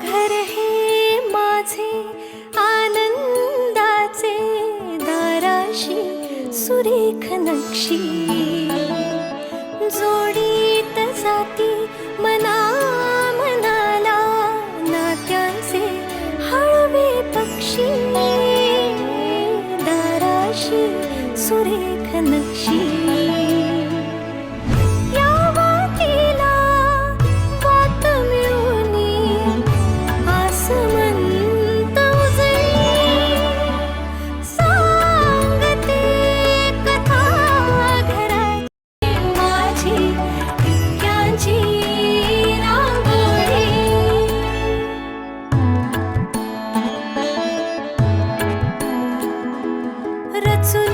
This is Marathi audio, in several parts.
घर हे माझे आनंदाचे दाराशी सुरेख नक्षी. जोडीत जाती मना मनाला नात्याचे हळवे पक्षी. दाराशी सुरेख नक्षी. to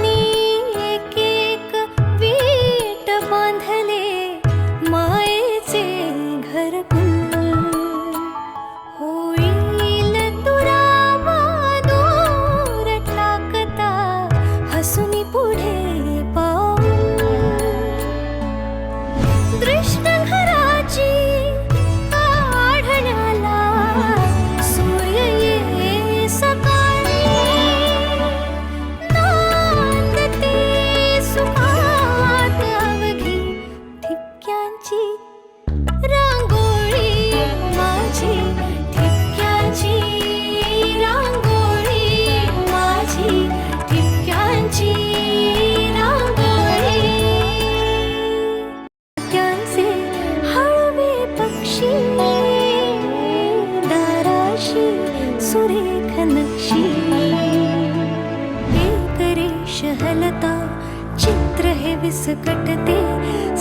तुझी सुरेख नक्षी एक रेष हलता चित्र हे विस्कटते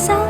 सा